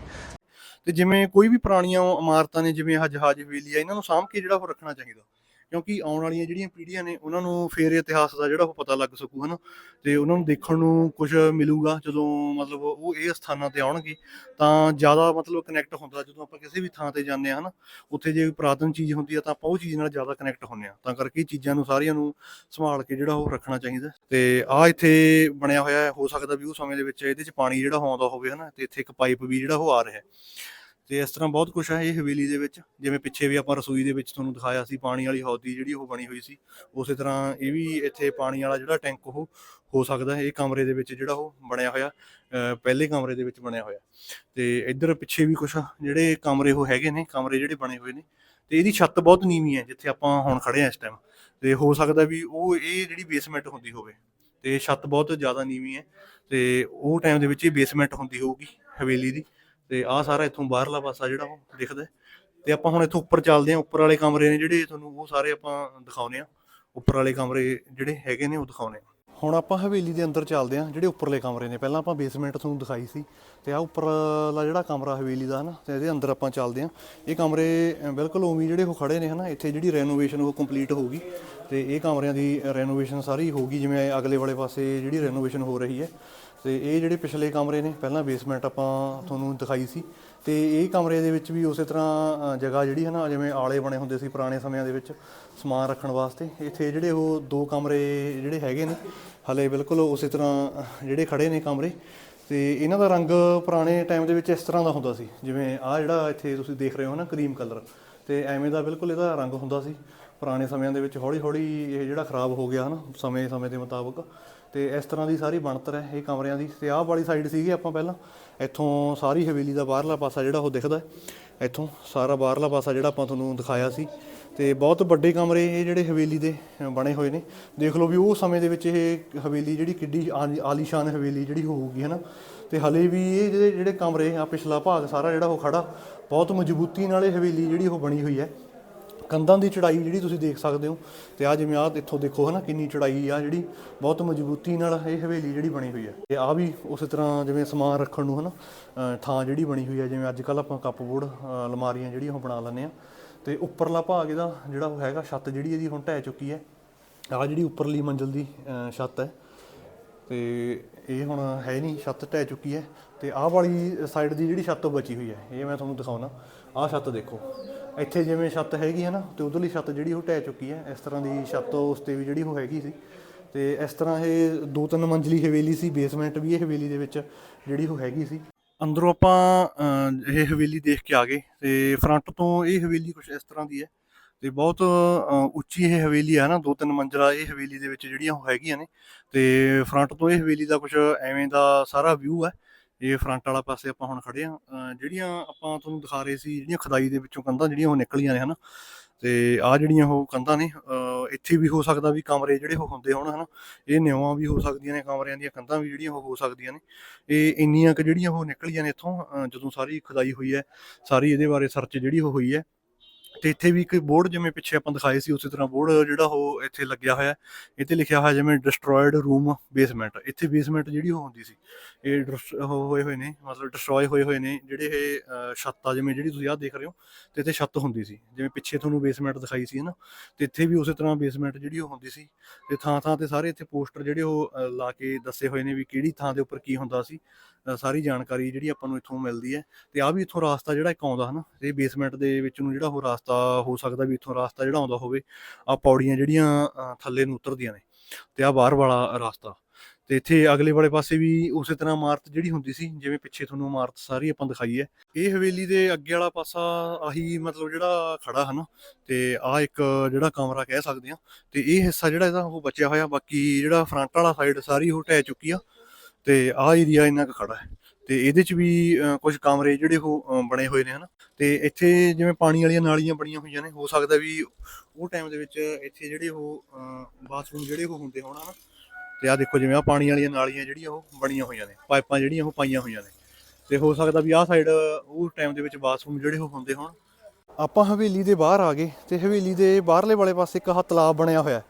ਤੇ ਜਿਵੇਂ ਕੋਈ ਵੀ ਪੁਰਾਣੀਆਂ ਇਮਾਰਤਾਂ ਨੇ, ਜਿਵੇਂ ਆਹ ਜਹਾਜ਼ ਹਵੇਲੀ ਆ, ਇਹਨਾਂ ਨੂੰ ਸਾਂਭ ਕੇ ਜਿਹੜਾ ਉਹ ਰੱਖਣਾ ਚਾਹੀਦਾ। ਕਿਉਂਕਿ ਆਉਣ ਵਾਲੀਆਂ ਜਿਹੜੀਆਂ ਪੀੜ੍ਹੀਆਂ ਨੇ, ਉਹਨਾਂ ਨੂੰ ਫੇਰ ਇਤਿਹਾਸ ਦਾ ਜਿਹੜਾ ਉਹ ਪਤਾ ਲੱਗ ਸਕੂ, ਹਨਾ? ਤੇ ਉਹਨਾਂ ਨੂੰ ਦੇਖਣ ਨੂੰ ਕੁਝ ਮਿਲੂਗਾ, ਜਦੋਂ ਮਤਲਬ ਉਹ ਇਹ ਸਥਾਨਾਂ ਤੇ ਆਉਣਗੇ, ਤਾਂ ਜ਼ਿਆਦਾ ਮਤਲਬ ਕਨੈਕਟ ਹੁੰਦਾ, ਜਦੋਂ ਆਪਾਂ ਕਿਸੇ ਵੀ ਥਾਂ ਤੇ ਜਾਂਦੇ ਹਾਂ, ਹਨਾ? ਉੱਥੇ ਜੇ ਪੁਰਾਤਨ ਚੀਜ਼ ਹੁੰਦੀ ਆ, ਤਾਂ ਆਪਾਂ ਉਹ ਚੀਜ਼ ਨਾਲ ਜ਼ਿਆਦਾ ਕਨੈਕਟ ਹੁੰਦੇ ਆ ਤਾਂ ਕਰਕੇ ਇਹ ਚੀਜ਼ਾਂ ਨੂੰ ਸਾਰੀਆਂ ਨੂੰ ਸੰਭਾਲ ਕੇ ਜਿਹੜਾ ਉਹ ਰੱਖਣਾ ਚਾਹੀਦਾ। ਤੇ ਆ ਇੱਥੇ ਬਣਿਆ ਹੋਇਆ ਹੋ ਸਕਦਾ ਵੀ ਉਹ ਸਮੇਂ ਦੇ ਵਿੱਚ ਇਹਦੇ 'ਚ ਪਾਣੀ ਜਿਹੜਾ ਆਉਂਦਾ ਹੋਵੇ, ਹਨਾ? ਤੇ ਇੱਥੇ ਇੱਕ ਪਾਈਪ ਵੀ ਜਿਹੜਾ ਉਹ ਆ ਰਿਹਾ ਹੈ। ਤੇ ਇਸ ਤਰ੍ਹਾਂ ਬਹੁਤ ਕੁਝ ਹੈ ਇਹ ਹਵੇਲੀ ਦੇ ਵਿੱਚ। ਜਿਵੇਂ ਪਿੱਛੇ ਵੀ ਆਪਾਂ ਰਸੋਈ ਦੇ ਵਿੱਚ ਤੁਹਾਨੂੰ ਦਿਖਾਇਆ ਸੀ, ਪਾਣੀ ਵਾਲੀ ਹੌਦੀ ਜਿਹੜੀ ਉਹ ਬਣੀ ਹੋਈ ਸੀ। ਉਸੇ ਤਰ੍ਹਾਂ ਇਹ ਵੀ ਇੱਥੇ ਪਾਣੀ ਵਾਲਾ ਜਿਹੜਾ ਟੈਂਕ ਉਹ ਹੋ ਸਕਦਾ ਹੈ, ਇਹ ਕਮਰੇ ਦੇ ਵਿੱਚ ਜਿਹੜਾ ਉਹ ਬਣਿਆ ਹੋਇਆ ਪਹਿਲੇ ਕਮਰੇ ਦੇ ਵਿੱਚ ਬਣਿਆ ਹੋਇਆ। ਤੇ ਇੱਧਰ ਪਿੱਛੇ ਵੀ ਕੁਝ ਜਿਹੜੇ ਕਮਰੇ ਉਹ ਹੈਗੇ ਨੇ, ਕਮਰੇ ਜਿਹੜੇ ਬਣੇ ਹੋਏ ਨੇ। ਤੇ ਇਹਦੀ ਛੱਤ ਬਹੁਤ ਨੀਵੀਂ ਹੈ, ਜਿੱਥੇ ਆਪਾਂ ਹੁਣ ਖੜੇ ਆ ਇਸ ਟਾਈਮ ਤੇ ਹੋ ਸਕਦਾ ਵੀ ਉਹ ਇਹ ਜਿਹੜੀ ਬੇਸਮੈਂਟ ਹੁੰਦੀ ਹੋਵੇ, ਤੇ ਛੱਤ ਬਹੁਤ ਜ਼ਿਆਦਾ ਨੀਵੀਂ ਹੈ। ਤੇ ਉਹ ਟਾਈਮ ਦੇ ਵਿੱਚ ਇਹ ਬੇਸਮੈਂਟ ਹੁੰਦੀ ਹੋਊਗੀ ਹਵੇਲੀ ਦੀ। ਤੇ ਆਹ ਸਾਰਾ ਇੱਥੋਂ ਬਾਹਰਲਾ ਪਾਸਾ ਜਿਹੜਾ ਉਹ ਦਿਖਦਾ ਤੇ ਆਪਾਂ ਹੁਣ ਇੱਥੋਂ ਉੱਪਰ ਚੱਲਦੇ ਹਾਂ। ਉੱਪਰ ਵਾਲੇ ਕਮਰੇ ਨੇ ਜਿਹੜੇ ਤੁਹਾਨੂੰ ਉਹ ਸਾਰੇ ਆਪਾਂ ਦਿਖਾਉਨੇ ਆ ਉੱਪਰ ਵਾਲੇ ਕਮਰੇ ਜਿਹੜੇ ਹੈਗੇ ਨੇ ਉਹ ਦਿਖਾਉਨੇ ਆ ਹੁਣ ਆਪਾਂ ਹਵੇਲੀ ਦੇ ਅੰਦਰ ਚੱਲਦੇ ਹਾਂ, ਜਿਹੜੇ ਉੱਪਰਲੇ ਕਮਰੇ ਨੇ। ਪਹਿਲਾਂ ਆਪਾਂ ਬੇਸਮੈਂਟ ਤੁਹਾਨੂੰ ਦਿਖਾਈ ਸੀ ਤੇ ਆ ਉੱਪਰਲਾ ਜਿਹੜਾ ਕਮਰਾ ਹਵੇਲੀ ਦਾ ਹਨਾ ਤੇ ਇਹਦੇ ਅੰਦਰ ਆਪਾਂ ਚੱਲਦੇ ਹਾਂ। ਇਹ ਕਮਰੇ ਬਿਲਕੁਲ ਉਵੇਂ ਜਿਹੜੇ ਉਹ ਖੜੇ ਨੇ ਹਨਾ, ਇੱਥੇ ਜਿਹੜੀ ਰੈਨੋਵੇਸ਼ਨ ਉਹ ਕੰਪਲੀਟ ਹੋਊਗੀ। ਤੇ ਇਹ ਕਮਰਿਆਂ ਦੀ ਰੈਨੋਵੇਸ਼ਨ ਸਾਰੀ ਹੋਊਗੀ, ਜਿਵੇਂ ਅਗਲੇ ਵਾਲੇ ਪਾਸੇ ਜਿਹੜੀ ਰੈਨੋਵੇਸ਼ਨ ਹੋ ਰਹੀ ਹੈ। ਤੇ ਇਹ ਜਿਹੜੇ ਪਿਛਲੇ ਕਮਰੇ ਨੇ, ਪਹਿਲਾਂ ਬੇਸਮੈਂਟ ਆਪਾਂ ਤੁਹਾਨੂੰ ਦਿਖਾਈ ਸੀ ਤੇ ਇਹ ਕਮਰੇ ਦੇ ਵਿੱਚ ਵੀ ਉਸੇ ਤਰ੍ਹਾਂ ਜਗ੍ਹਾ ਜਿਹੜੀ ਹੈ ਨਾ, ਜਿਵੇਂ ਆਲੇ ਬਣੇ ਹੁੰਦੇ ਸੀ ਪੁਰਾਣੇ ਸਮਿਆਂ ਦੇ ਵਿੱਚ ਸਮਾਨ ਰੱਖਣ ਵਾਸਤੇ। ਇੱਥੇ ਜਿਹੜੇ ਉਹ ਦੋ ਕਮਰੇ ਜਿਹੜੇ ਹੈਗੇ ਨੇ, ਹਲੇ ਬਿਲਕੁਲ ਉਸੇ ਤਰ੍ਹਾਂ ਜਿਹੜੇ ਖੜੇ ਨੇ ਕਮਰੇ ਤੇ ਇਹਨਾਂ ਦਾ ਰੰਗ ਪੁਰਾਣੇ ਟਾਈਮ ਦੇ ਵਿੱਚ ਇਸ ਤਰ੍ਹਾਂ ਦਾ ਹੁੰਦਾ ਸੀ। ਜਿਵੇਂ ਆਹ ਜਿਹੜਾ ਇੱਥੇ ਤੁਸੀਂ ਦੇਖ ਰਹੇ ਹੋ ਨਾ, ਕਰੀਮ ਕਲਰ ਤੇ ਐਵੇਂ ਦਾ ਬਿਲਕੁਲ ਇਹਦਾ ਰੰਗ ਹੁੰਦਾ ਸੀ। ਪੁਰਾਣੇ ਸਮਿਆਂ ਦੇ ਵਿੱਚ ਹੌਲੀ ਹੌਲੀ ਇਹ ਜਿਹੜਾ ਖਰਾਬ ਹੋ ਗਿਆ ਹਨਾ ਸਮੇਂ ਸਮੇਂ ਦੇ ਮੁਤਾਬਕ। ਤੇ ਇਸ ਤਰ੍ਹਾਂ ਦੀ ਸਾਰੀ ਬਣਤਰ ਹੈ ਇਹ ਕਮਰਿਆਂ ਦੀ। ਤੇ ਆਹ ਵਾਲੀ ਸਾਈਡ ਸੀਗੀ ਆਪਾਂ ਪਹਿਲਾਂ। ਇੱਥੋਂ ਸਾਰੀ ਹਵੇਲੀ ਦਾ ਬਾਹਰਲਾ ਪਾਸਾ ਜਿਹੜਾ ਉਹ ਦਿਖਦਾ ਇੱਥੋਂ ਸਾਰਾ ਬਾਹਰਲਾ ਪਾਸਾ ਜਿਹੜਾ ਆਪਾਂ ਤੁਹਾਨੂੰ ਦਿਖਾਇਆ ਸੀ। ਤੇ ਬਹੁਤ ਵੱਡੇ ਕਮਰੇ ਇਹ ਜਿਹੜੇ ਹਵੇਲੀ ਦੇ ਬਣੇ ਹੋਏ ਨੇ। ਦੇਖ ਲਓ ਵੀ ਉਹ ਸਮੇਂ ਦੇ ਵਿੱਚ ਇਹ ਹਵੇਲੀ ਜਿਹੜੀ ਕਿੱਡੀ ਆਲੀਸ਼ਾਨ ਹਵੇਲੀ ਜਿਹੜੀ ਹੋਊਗੀ, ਹਨਾ। ਤੇ ਹਲੇ ਵੀ ਇਹ ਜਿਹੜੇ ਜਿਹੜੇ ਕਮਰੇ ਆ, ਪਿਛਲਾ ਭਾਗ ਸਾਰਾ ਜਿਹੜਾ ਉਹ ਖੜਾ, ਬਹੁਤ ਮਜ਼ਬੂਤੀ ਨਾਲ ਇਹ ਹਵੇਲੀ ਜਿਹੜੀ ਉਹ ਬਣੀ ਹੋਈ ਹੈ। ਕੰਧਾਂ ਦੀ ਚੜਾਈ ਜਿਹੜੀ ਤੁਸੀਂ ਦੇਖ ਸਕਦੇ ਹੋ ਤੇ ਆ ਜਿਵੇਂ ਆ ਇੱਥੋਂ ਦੇਖੋ ਹਨਾ ਕਿੰਨੀ ਚੜਾਈ ਆ ਜਿਹੜੀ ਬਹੁਤ ਮਜ਼ਬੂਤੀ ਨਾਲ ਇਹ ਹਵੇਲੀ ਜਿਹੜੀ ਬਣੀ ਹੋਈ ਹੈ। ਤੇ ਆ ਵੀ ਉਸੇ ਤਰ੍ਹਾਂ ਜਿਵੇਂ ਸਮਾਨ ਰੱਖਣ ਨੂੰ ਹਨਾ ਅ, ਥਾਂ ਜਿਹੜੀ ਬਣੀ ਹੋਈ ਹੈ ਜਿਵੇਂ ਅੱਜ ਕੱਲ ਆਪਾਂ ਕੱਪਬੋਰਡ ਅ, ਅਲਮਾਰੀਆਂ ਜਿਹੜੀਆਂ ਉਹ ਬਣਾ ਲੈਂਦੇ ਆ ਤੇ ਉੱਪਰਲਾ ਭਾਗ ਇਹਦਾ ਜਿਹੜਾ ਉਹ ਹੈਗਾ ਛੱਤ ਜਿਹੜੀ ਇਹਦੀ ਹੁਣ ਢਹਿ ਚੁੱਕੀ ਹੈ। ਆ ਜਿਹੜੀ ਉੱਪਰਲੀ ਮੰਜ਼ਲ ਦੀ ਛੱਤ ਹੈ ਤੇ ਇਹ ਹੁਣ ਹੈ ਨਹੀਂ, ਛੱਤ ਢਹਿ ਚੁੱਕੀ ਹੈ ਤੇ ਆਹ ਵਾਲੀ ਸਾਈਡ ਦੀ ਜਿਹੜੀ ਛੱਤ ਉਹ ਬਚੀ ਹੋਈ ਹੈ, ਇਹ ਮੈਂ ਤੁਹਾਨੂੰ ਦਿਖਾਉਣਾ। ਆਹ ਛੱਤ ਦੇਖੋ। ਇੱਥੇ ਜਿਵੇਂ ਛੱਤ ਹੈਗੀ ਹੈ ਨਾ, ਤੇ ਉਧਰਲੀ ਛੱਤ ਜਿਹੜੀ ਉਹ ਢਹਿ ਚੁੱਕੀ ਹੈ। ਇਸ ਤਰ੍ਹਾਂ ਦੀ ਛੱਤ ਉਸ ਤੇ ਵੀ ਜਿਹੜੀ ਉਹ ਹੈਗੀ ਸੀ। ਤੇ ਇਸ ਤਰ੍ਹਾਂ ਇਹ ਦੋ ਤਿੰਨ ਮੰਜ਼ਲੀ ਹਵੇਲੀ ਸੀ ਬੇਸਮੈਂਟ ਵੀ ਇਹ ਹਵੇਲੀ ਦੇ ਵਿੱਚ ਜਿਹੜੀ ਉਹ ਹੈਗੀ ਸੀ। ਅੰਦਰੋਂ ਆਪਾਂ ਇਹ ਹਵੇਲੀ ਦੇਖ ਕੇ ਆ ਗਏ ਤੇ ਫਰੰਟ ਤੋਂ ਇਹ ਹਵੇਲੀ ਕੁਝ ਇਸ ਤਰ੍ਹਾਂ ਦੀ ਹੈ। ਤੇ ਬਹੁਤ ਉੱਚੀ ਇਹ ਹਵੇਲੀ ਹੈ ਨਾ ਦੋ ਤਿੰਨ ਮੰਜ਼ਲਾ ਇਹ ਹਵੇਲੀ ਦੇ ਵਿੱਚ ਜਿਹੜੀਆਂ ਉਹ ਹੈਗੀਆਂ ਨੇ ਤੇ ਫਰੰਟ ਤੋਂ ਇਹ ਹਵੇਲੀ ਦਾ ਕੁਝ ਐਵੇਂ ਦਾ ਸਾਰਾ ਵਿਊ ਹੈ ਇਹ ਫਰੰਟ ਵਾਲਾ ਪਾਸੇ ਆਪਾਂ ਹੁਣ ਖੜੇ ਆ ਜਿਹੜੀਆਂ ਆਪਾਂ ਤੁਹਾਨੂੰ ਦਿਖਾ ਰਹੇ ਸੀ, ਜਿਹੜੀਆਂ ਖਦਾਈ ਦੇ ਵਿੱਚੋਂ ਕੰਧਾਂ ਜਿਹੜੀਆਂ ਉਹ ਨਿਕਲੀਆਂ ਨੇ, ਹਨਾ? ਤੇ ਆ ਜਿਹੜੀਆਂ ਉਹ ਕੰਧਾਂ ਨੇ ਇੱਥੇ ਵੀ ਹੋ ਸਕਦਾ ਵੀ ਕਮਰੇ ਜਿਹੜੇ ਉਹ ਹੁੰਦੇ ਹੋਣ, ਹਨਾ? ਇਹ ਨਿਉਆਂ ਵੀ ਹੋ ਸਕਦੀਆਂ ਨੇ, ਕਮਰਿਆਂ ਦੀਆਂ ਕੰਧਾਂ ਵੀ ਜਿਹੜੀਆਂ ਉਹ ਹੋ ਸਕਦੀਆਂ ਨੇ। ਇਹ ਇੰਨੀਆਂ ਕੁ ਜਿਹੜੀਆਂ ਉਹ ਨਿਕਲੀਆਂ ਨੇ ਇੱਥੋਂ ਜਦੋਂ ਸਾਰੀ ਖਦਾਈ ਹੋਈ ਹੈ, ਸਾਰੀ ਇਹਦੇ ਬਾਰੇ ਸਰਚ ਜਿਹੜੀ ਉਹ ਹੋਈ ਹੈ ਤੇ ਇੱਥੇ ਵੀ ਇੱਕ ਬੋਰਡ ਜਿਵੇਂ ਪਿੱਛੇ ਆਪਾਂ ਦਿਖਾਏ ਸੀ, ਉਸੇ ਤਰ੍ਹਾਂ ਬੋਰਡ ਜਿਹੜਾ ਉਹ ਇੱਥੇ ਲੱਗਿਆ ਹੋਇਆ ਇੱਥੇ ਲਿਖਿਆ ਹੋਇਆ ਜਿਵੇਂ ਡਿਸਟਰੋਇਡ ਰੂਮ ਬੇਸਮੈਂਟ ਇੱਥੇ ਬੇਸਮੈਂਟ ਜਿਹੜੀ ਉਹ ਹੁੰਦੀ ਸੀ, ਇਹ ਡਿਸ- ਹੋਏ ਹੋਏ ਨੇ, ਮਤਲਬ ਡਿਸਟਰੋਏ ਹੋਏ ਹੋਏ ਨੇ, ਜਿਹੜੇ ਇਹ ਛੱਤ ਆ ਜਿਵੇਂ ਜਿਹੜੀ ਤੁਸੀਂ ਆਹ ਦੇਖ ਰਹੇ ਹੋ, ਤੇ ਇੱਥੇ ਛੱਤ ਹੁੰਦੀ ਸੀ। ਜਿਵੇਂ ਪਿੱਛੇ ਤੁਹਾਨੂੰ ਬੇਸਮੈਂਟ ਦਿਖਾਈ ਸੀ ਨਾ? ਤੇ ਇੱਥੇ ਵੀ ਉਸੇ ਤਰ੍ਹਾਂ ਬੇਸਮੈਂਟ ਜਿਹੜੀ ਉਹ ਹੁੰਦੀ ਸੀ। ਤੇ ਥਾਂ ਥਾਂ ਤੇ ਸਾਰੇ ਇੱਥੇ ਪੋਸਟਰ ਜਿਹੜੇ ਉਹ ਲਾ ਕੇ ਦੱਸੇ ਹੋਏ ਨੇ ਵੀ ਕਿਹੜੀ ਥਾਂ ਦੇ ਉੱਪਰ ਕੀ ਹੁੰਦਾ ਸੀ। ਸਾਰੀ ਜਾਣਕਾਰੀ ਜਿਹੜੀ ਆਪਾਂ ਨੂੰ ਇੱਥੋਂ ਮਿਲਦੀ ਹੈ। ਤੇ ਆ ਵੀ ਇੱਥੋਂ ਰਾਸਤਾ ਜਿਹੜਾ ਇੱਕ ਆਉਂਦਾ ਹਨਾ ਇਹ ਬੇਸਮੈਂਟ ਦੇ ਵਿੱਚ ਨੂੰ ਜਿਹੜਾ ਉਹ ਰਾਸਤਾ ਹੋ ਸਕਦਾ ਵੀ ਇੱਥੋਂ ਰਾਸਤਾ ਜਿਹੜਾ ਆਉਂਦਾ ਹੋਵੇ ਆ ਪੌੜੀਆਂ ਜਿਹੜੀਆਂ ਥੱਲੇ ਨੂੰ ਉਤਰਦੀਆਂ ਨੇ ਤੇ ਆ ਬਾਹਰ ਵਾਲਾ ਰਾਸਤਾ। ਤੇ ਇੱਥੇ ਅਗਲੇ ਵਾਲੇ ਪਾਸੇ ਵੀ ਉਸੇ ਤਰ੍ਹਾਂ ਇਮਾਰਤ ਜਿਹੜੀ ਹੁੰਦੀ ਸੀ, ਜਿਵੇਂ ਪਿੱਛੇ ਤੁਹਾਨੂੰ ਇਮਾਰਤ ਸਾਰੀ ਆਪਾਂ ਦਿਖਾਈ ਹੈ। ਇਹ ਹਵੇਲੀ ਦੇ ਅੱਗੇ ਵਾਲਾ ਪਾਸਾ ਆਹੀ ਮਤਲਬ ਜਿਹੜਾ ਖੜਾ ਹਨਾ, ਤੇ ਆ ਇੱਕ ਜਿਹੜਾ ਕਮਰਾ ਕਹਿ ਸਕਦੇ ਆ ਤੇ ਇਹ ਹਿੱਸਾ ਜਿਹੜਾ ਇਹਦਾ ਉਹ ਬਚਿਆ ਹੋਇਆ, ਬਾਕੀ ਜਿਹੜਾ ਫਰੰਟ ਵਾਲਾ ਸਾਈਡ ਸਾਰੀ ਉਹ ਢਹਿ ਚੁੱਕੀ ਆ, ਤੇ ਆ ਏਰੀਆ ਇੰਨਾ ਕੁ ਖੜਾ ਹੈ। ਤੇ ਇਹਦੇ ਚ ਵੀ ਕੁਝ ਕਮਰੇ ਜਿਹੜੇ ਉਹ ਬਣੇ ਹੋਏ ਨੇ, ਹਨਾ? ਤੇ ਇੱਥੇ ਜਿਵੇਂ ਪਾਣੀ ਵਾਲੀਆਂ ਨਾਲੀਆਂ ਬਣੀਆਂ ਹੋਈਆਂ ਨੇ, ਹੋ ਸਕਦਾ ਵੀ ਉਹ ਟਾਈਮ ਦੇ ਵਿੱਚ ਇੱਥੇ ਜਿਹੜੇ ਉਹ ਬਾਥਰੂਮ ਜਿਹੜੇ ਉਹ ਹੁੰਦੇ ਹੋਣ, ਹਨਾ? ਤੇ ਆ ਦੇਖੋ ਜਿਵੇਂ ਆ ਪਾਣੀ ਵਾਲੀਆਂ ਨਾਲੀਆਂ ਜਿਹੜੀਆਂ ਉਹ ਬਣੀਆਂ ਹੋਈਆਂ ਨੇ, ਪਾਈਪਾਂ ਜਿਹੜੀਆਂ ਉਹ ਪਾਈਆਂ ਹੋਈਆਂ ਨੇ। ਤੇ ਹੋ ਸਕਦਾ ਵੀ ਆਹ ਸਾਈਡ ਉਹ ਟਾਈਮ ਦੇ ਵਿੱਚ ਬਾਥਰੂਮ ਜਿਹੜੇ ਉਹ ਹੁੰਦੇ ਹੋਣ। ਆਪਾਂ ਹਵੇਲੀ ਦੇ ਬਾਹਰ ਆ ਗਏ, ਤੇ ਹਵੇਲੀ ਦੇ ਬਾਹਰਲੇ ਵਾਲੇ ਪਾਸੇ ਇੱਕ ਆਹ ਤਲਾਬ ਬਣਿਆ ਹੋਇਆ।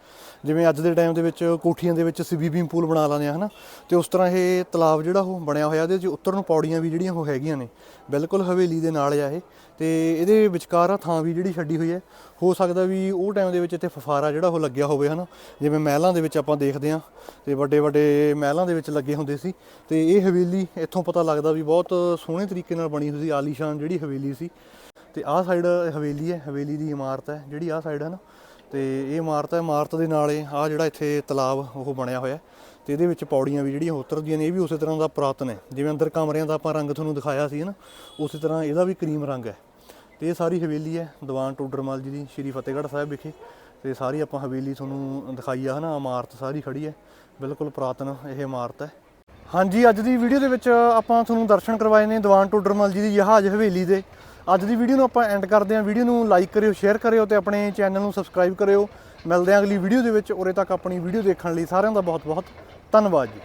ਜਿਵੇਂ ਅੱਜ ਦੇ ਟਾਈਮ ਦੇ ਵਿੱਚ ਕੋਠੀਆਂ ਦੇ ਵਿੱਚ ਸਵੀਮਿੰਗ ਪੂਲ ਬਣਾ ਲੈਂਦੇ ਆ, ਹਨਾ? ਤੇ ਉਸ ਤਰ੍ਹਾਂ ਇਹ ਤਲਾਬ ਜਿਹੜਾ ਉਹ ਬਣਿਆ ਹੋਇਆ, ਇਹਦੇ 'ਚ ਉੱਤਰ ਨੂੰ ਪੌੜੀਆਂ ਵੀ ਜਿਹੜੀਆਂ ਉਹ ਹੈਗੀਆਂ ਨੇ। ਬਿਲਕੁਲ ਹਵੇਲੀ ਦੇ ਨਾਲ ਆ ਇਹ। ਤੇ ਇਹਦੇ ਵਿਚਕਾਰ ਆ ਥਾਂ ਵੀ ਜਿਹੜੀ ਛੱਡੀ ਹੋਈ ਹੈ। ਹੋ ਸਕਦਾ ਵੀ ਉਹ ਟਾਈਮ ਦੇ ਵਿੱਚ ਇੱਥੇ ਫਫਾਰਾ ਜਿਹੜਾ ਉਹ ਲੱਗਿਆ ਹੋਵੇ, ਹਨਾ? ਜਿਵੇਂ ਮਹਿਲਾਂ ਦੇ ਵਿੱਚ ਆਪਾਂ ਦੇਖਦੇ ਆ ਤੇ ਵੱਡੇ ਵੱਡੇ ਮਹਿਲਾਂ ਦੇ ਵਿੱਚ ਲੱਗੇ ਹੁੰਦੇ ਸੀ। ਤੇ ਇਹ ਹਵੇਲੀ ਇੱਥੋਂ ਪਤਾ ਲੱਗਦਾ ਵੀ ਬਹੁਤ ਸੋਹਣੇ ਤਰੀਕੇ ਨਾਲ ਬਣੀ ਹੋਈ ਸੀ, ਆਲੀਸ਼ਾਨ ਜਿਹੜੀ ਹਵੇਲੀ ਸੀ। ਤੇ ਆਹ ਸਾਈਡ ਹਵੇਲੀ ਹੈ, ਹਵੇਲੀ ਦੀ ਇਮਾਰਤ ਹੈ, ਜਿਹੜੀ ਆਹ ਸਾਈਡ ਹੈ ਨਾ ਤੇ ਇਹ ਇਮਾਰਤ ਹੈ, ਇਮਾਰਤ ਦੇ ਨਾਲੇ ਆਹ ਜਿਹੜਾ ਇੱਥੇ ਤਲਾਬ ਉਹ ਬਣਿਆ ਹੋਇਆ ਹੈ ਤੇ ਇਹਦੇ ਵਿੱਚ ਪੌੜੀਆਂ ਵੀ ਜਿਹੜੀਆਂ ਉਤਰਦੀਆਂ ਨੇ, ਇਹ ਵੀ ਉਸੇ ਤਰ੍ਹਾਂ ਦਾ ਪੁਰਾਤਨ ਹੈ। ਜਿਵੇਂ ਅੰਦਰ ਕਮਰਿਆਂ ਦਾ ਆਪਾਂ ਰੰਗ ਤੁਹਾਨੂੰ ਦਿਖਾਇਆ ਸੀ ਨਾ ਉਸੇ ਤਰ੍ਹਾਂ ਇਹਦਾ ਵੀ ਕਰੀਮ ਰੰਗ ਹੈ। ਤੇ ਇਹ ਸਾਰੀ ਹਵੇਲੀ ਹੈ, ਦੀਵਾਨ ਟੋਡਰਮਲ ਜੀ ਦੀ, ਸ਼੍ਰੀ ਫਤਿਹਗੜ੍ਹ ਸਾਹਿਬ ਵਿਖੇ। ਤੇ ਸਾਰੀ ਆਪਾਂ ਹਵੇਲੀ ਤੁਹਾਨੂੰ ਦਿਖਾਈ ਆ ਹਨਾ, ਇਮਾਰਤ ਸਾਰੀ ਖੜੀ ਹੈ, ਬਿਲਕੁਲ ਪੁਰਾਤਨ ਇਹ ਇਮਾਰਤ ਹੈ। ਹਾਂਜੀ, ਅੱਜ ਦੀ ਵੀਡੀਓ ਦੇ ਵਿੱਚ ਆਪਾਂ ਤੁਹਾਨੂੰ ਦਰਸ਼ਨ ਕਰਵਾਏ ਨੇ ਦੀਵਾਨ ਟੋਡਰਮਲ ਜੀ ਦੀ ਜਹਾਜ਼ ਹਵੇਲੀ ਦੇ। ਅੱਜ ਦੀ ਵੀਡੀਓ ਨੂੰ ਆਪਾਂ ਐਂਡ ਕਰਦੇ ਹਾਂ। ਵੀਡੀਓ ਨੂੰ ਲਾਈਕ ਕਰਿਓ ਸ਼ੇਅਰ ਕਰਿਓ ਤੇ ਆਪਣੇ ਚੈਨਲ ਨੂੰ ਸਬਸਕ੍ਰਾਈਬ ਕਰਿਓ। ਮਿਲਦੇ ਹਾਂ ਅਗਲੀ ਵੀਡੀਓ ਦੇ ਵਿੱਚ। ਉਰੇ ਤੱਕ ਆਪਣੀ ਵੀਡੀਓ ਦੇਖਣ ਲਈ ਸਾਰਿਆਂ ਦਾ ਬਹੁਤ ਬਹੁਤ ਧੰਨਵਾਦ ਜੀ।